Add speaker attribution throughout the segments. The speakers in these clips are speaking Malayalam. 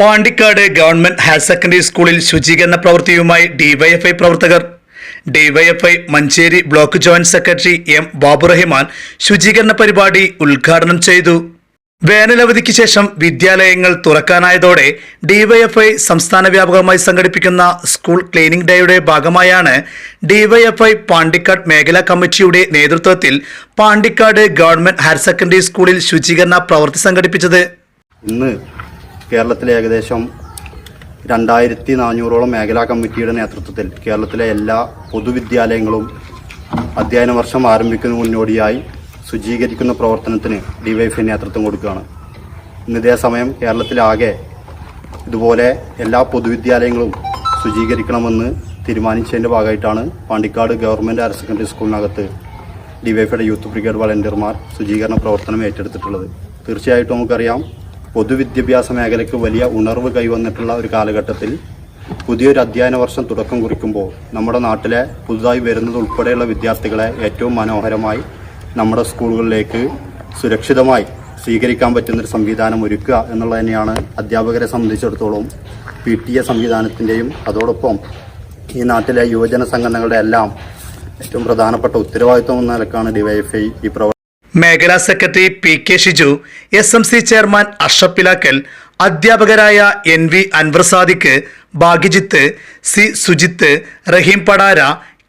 Speaker 1: പാണ്ടിക്കാട് ഗവൺമെന്റ് ഹയർ സെക്കൻഡറി സ്കൂളിൽ ശുചീകരണ പ്രവൃത്തിയുമായി ഡിവൈഎഫ്ഐ പ്രവർത്തകർ. DYFI Manjeri block joint secretary M Baburahiman ശുചീകരണ പരിപാടി ഉദ്ഘാടനം ചെയ്തു. വേനലവധിക്ക് ശേഷം വിദ്യാലയങ്ങൾ തുറക്കാനായതോടെ ഡിവൈഎഫ്ഐ സംസ്ഥാന വ്യാപകമായി സംഘടിപ്പിക്കുന്ന സ്കൂൾ ക്ലീനിംഗ് ഡേയുടെ ഭാഗമായാണ് ഡിവൈഎഫ്ഐ പാണ്ടിക്കാട് മേഖലാ കമ്മിറ്റിയുടെ നേതൃത്വത്തിൽ പാണ്ടിക്കാട് ഗവൺമെന്റ് ഹയർ സെക്കൻഡറി സ്കൂളിൽ ശുചീകരണ പ്രവൃത്തി സംഘടിപ്പിച്ചത്.
Speaker 2: കേരളത്തിലെ ഏകദേശം രണ്ടായിരത്തി നാനൂറോളം മേഖലാ കമ്മിറ്റിയുടെ നേതൃത്വത്തിൽ കേരളത്തിലെ എല്ലാ പൊതുവിദ്യാലയങ്ങളും അധ്യയന വർഷം ആരംഭിക്കുന്ന മുന്നോടിയായി ശുചീകരിക്കുന്ന പ്രവർത്തനത്തിന് ഡിവൈഎഫ്ഐ നേതൃത്വം കൊടുക്കുകയാണ്. ഇന്ന് സമയം കേരളത്തിലാകെ ഇതുപോലെ എല്ലാ പൊതുവിദ്യാലയങ്ങളും ശുചീകരിക്കണമെന്ന് തീരുമാനിച്ചതിന്റെ ഭാഗമായിട്ടാണ് പാണ്ടിക്കാട് ഗവൺമെന്റ് ഹയർ സെക്കൻഡറി സ്കൂളിനകത്ത് ഡിവൈഫയുടെ യൂത്ത് ബ്രിഗേഡ് വളണ്ടിയർമാർ ശുചീകരണ പ്രവർത്തനം ഏറ്റെടുത്തിട്ടുള്ളത്. തീർച്ചയായിട്ടും നമുക്കറിയാം പൊതുവിദ്യാഭ്യാസ മേഖലയ്ക്ക് വലിയ ഉണർവ് കൈവന്നിട്ടുള്ള ഒരു കാലഘട്ടത്തിൽ പുതിയൊരു അധ്യയന വർഷം തുടക്കം കുറിക്കുമ്പോൾ നമ്മുടെ നാട്ടിലെ പുതുതായി വരുന്നത് ഉൾപ്പെടെയുള്ള വിദ്യാർത്ഥികളെ ഏറ്റവും മനോഹരമായി നമ്മുടെ സ്കൂളുകളിലേക്ക് സുരക്ഷിതമായി സ്വീകരിക്കാൻ പറ്റുന്നൊരു സംവിധാനം ഒരുക്കുക എന്നുള്ളത് തന്നെയാണ് അധ്യാപകരെ സംബന്ധിച്ചിടത്തോളം പി ടി എ സംവിധാനത്തിന്റെയും അതോടൊപ്പം ഈ നാട്ടിലെ യുവജന സംഘടനകളുടെ എല്ലാം ഏറ്റവും പ്രധാനപ്പെട്ട ഉത്തരവാദിത്വം എന്ന നിലക്കാണ് ഡിവൈഎഫ്ഐ ഈ പ്രവർത്തനം
Speaker 1: മേഖലാ secretary P K Shiju S M C chairman Ashaf Pilakkal അധ്യാപകരായ N V Anwar Sadiq Bhagyajith C Sujith Rahim Padara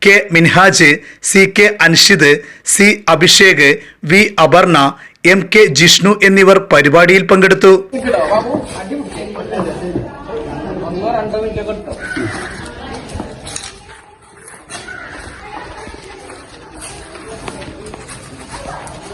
Speaker 1: K Minhaj C K Anshid C Abhishek V Aparna M K Jishnu എന്നിവർ പരിപാടിയിൽ പങ്കെടുത്തു.